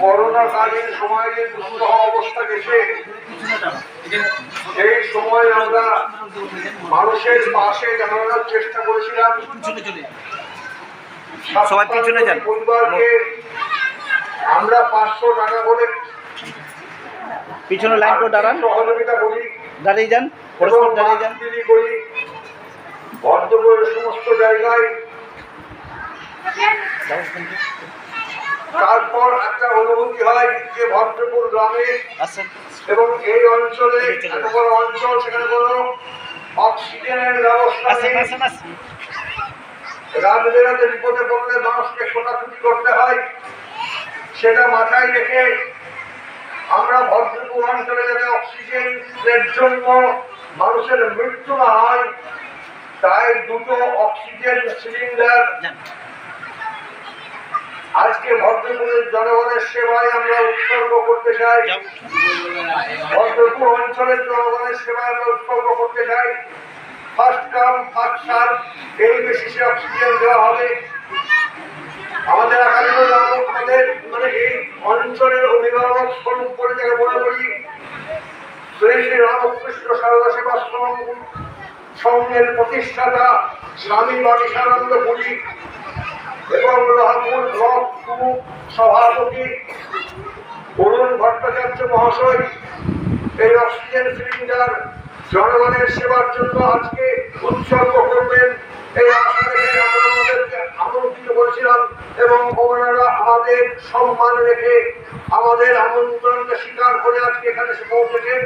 করোনাকালীন সময়ে যে দুঃসহ অবস্থা গেছে সেই সময় আমরা মানুষের পাশে দাঁড়ানোর চেষ্টা করেছিলাম। সবাই পিছনে যান। পরিবারকে আমরা পাঁচশো টাকা করে পিছনে লাইন করে দাঁড়ান। সহযোগিতা করি। দাঁড়িয়ে যান পরস্পর দাঁড়িয়ে যান। করি। ভদ্রপুরের সমস্ত জায়গায় তারপর একটা অনুভূতি হয় যে ভদ্রপুর গ্রামে এবং এই অঞ্চলে এত বড় অঞ্চল সেখানে কোনো অক্সিজেনের ব্যবস্থা নেই। আসেন রাত বেরাতে বিপদে পড়লে মানুষকে করতে হয়। সেটা মাথায় রেখে আমরা ভদ্রপুর অঞ্চলে যাতে অক্সিজেনের জন্য মানুষের মৃত্যু না হয় তাই দুটো অক্সিজেন সিলিন্ডার আজকে ভদ্রপুরের জনগণের সেবায় আমরা উৎসর্গ করতে চাই। ভদ্রপুর অঞ্চলের জনগণের সেবায় আমরা উৎসর্গ করতে চাই। ফার্স্ট কাম ফার্স্ট সার্ভ এই বেসিসে অক্সিজেন দেওয়া হবে। আমাদের একাডেমি আমাদের মানে এই অঞ্চলের অভিভাবক স্বরূপ করে যাকে মনে করি শ্রী শ্রী রামকৃষ্ণ সারদা সেবাশ্রম সংঘের প্রতিষ্ঠাতা স্বামী বাণীশানন্দ পুরী এবং লোহাপুর ব্লক টু সভাপতি অরুণ ভট্টাচার্য মহাশয়, এই অক্সিজেন সিলিন্ডার জনগণের সেবার জন্য আজকে উৎসর্গ করবেন। এই আমন্ত্রিত করেছিলাম এবং আমাদের সম্মান রেখে আমাদের আমন্ত্রণকে স্বীকার করে আজকে এখানে পৌঁছেছেন।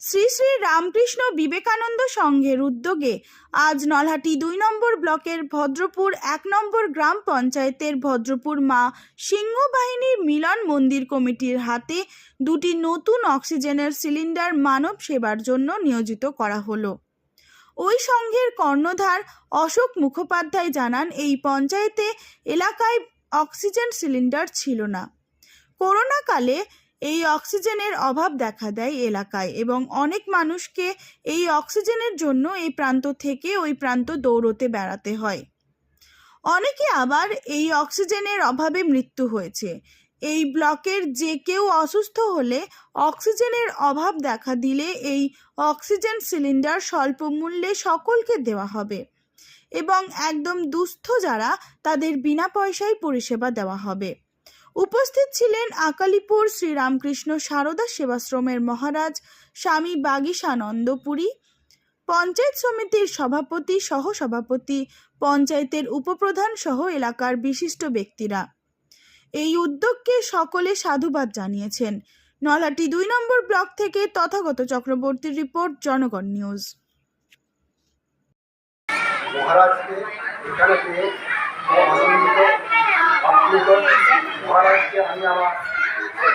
শ্রী শ্রী রামকৃষ্ণ বিবেকানন্দ সংঘের উদ্যোগে আজ নলহাটি দুই নম্বর ব্লকের ভদ্রপুর এক নম্বর গ্রাম পঞ্চায়েতের ভদ্রপুর মা সিংহ বাহিনীর মিলন মন্দির কমিটির হাতে দুটি নতুন অক্সিজেনের সিলিন্ডার মানব সেবার জন্য নিয়োজিত করা হলো। ওই সংঘের কর্ণধার অশোক মুখোপাধ্যায় জানান, এই পঞ্চায়েতে এলাকায় অক্সিজেন সিলিন্ডার ছিল না। করোনাকালে এই অক্সিজেনের অভাব দেখা দেয় এলাকায় এবং অনেক মানুষকে এই অক্সিজেনের জন্য এই প্রান্ত থেকে ওই প্রান্ত দৌড়তে বেড়াতে হয়। অনেকে আবার এই অক্সিজেনের অভাবে মৃত্যু হয়েছে। এই ব্লকের যে কেউ অসুস্থ হলে অক্সিজেনের অভাব দেখা দিলে এই অক্সিজেন সিলিন্ডার স্বল্প মূল্যে সকলকে দেওয়া হবে এবং একদম দুস্থ যারা তাদের বিনা পয়সায় পরিষেবা দেওয়া হবে। উপস্থিত ছিলেন আকালিপুর শ্রীরামকৃষ্ণ সারদা সেবাশ্রমের মহারাজ স্বামী বাগীশানন্দ পুরী পঞ্চায়েত সমিতির সভাপতি সহ সভাপতি পঞ্চায়েতের উপপ্রধান সহ এলাকার বিশিষ্ট ব্যক্তিরা। এই উদ্যোগকে সকলে সাধুবাদ জানিয়েছেন। নলাটি দুই নম্বর ব্লক থেকে তথাগত চক্রবর্তীর রিপোর্ট, জনগণ নিউজ। মহারাজকে এখানে পেয়ে খুব আনন্দিত আপ্লুত মহারাজকে আমি আমার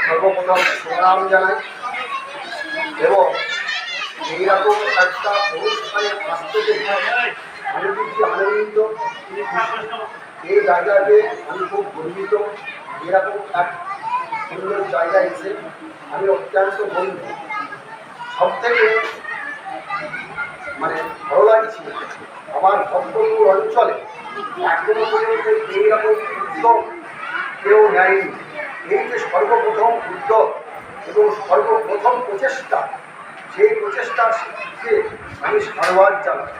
সর্বপ্রথম প্রণাম জানাই এবং এইরকম একটা অনুষ্ঠানে আসতে দেখে আমি কিন্তু আনন্দিত এই জায়গাতে আমি খুব গর্বিত। এরকম এক সুন্দর জায়গা এসে আমি অত্যন্ত গর্বিত। সব থেকে মানে ভালো লাগছে, আমার ভক্তপুর অঞ্চলে এখনও পর্যন্ত এইরকম উদ্যোগ কেউ নেয়নি। এই যে সর্বপ্রথম উদ্যোগ এবং সর্বপ্রথম প্রচেষ্টা। সেই প্রচেষ্টার প্রচেষ্টাকে আমি সাধুবাদ জানাই।